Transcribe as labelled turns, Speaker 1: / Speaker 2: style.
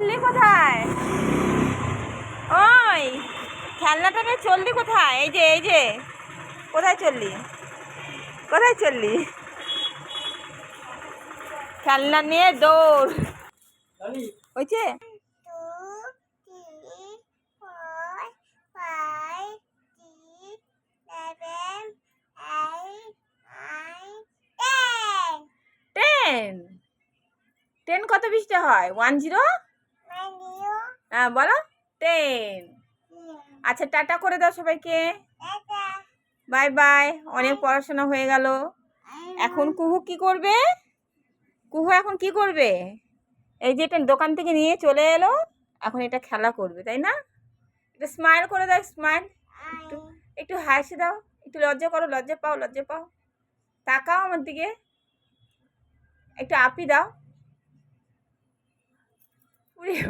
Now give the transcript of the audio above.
Speaker 1: চললি কোথায়? ওই খেলনাটা নিয়ে চললি কোথায়? এই যে এই যে। কোথায় চললি? কোথায় চললি? খেলনা নিয়ে দৌড়। হয়েছে. টেন। টেন কত বৃষ্টি হয়? One zero? হ্যাঁ বলো। টেন. আচ্ছা টাটা করে দাও সবাইকে. Bye bye. অনেক পড়াশোনা হয়ে গেল। এখন কুহু কি করবে? কুহু এখন কি করবে? এই যে এটা দোকান থেকে নিয়ে চলে এলো। এখন এটা খেলা করবে তাই না? এটা স্মাইল করে দাও স্মাইল একটু একটু হাসি দাও। একটু লজ্জা করো লজ্জা পাও লজ্জা পাও। তাকাও আমার দিকে। একটু আপি দাও। 哎呦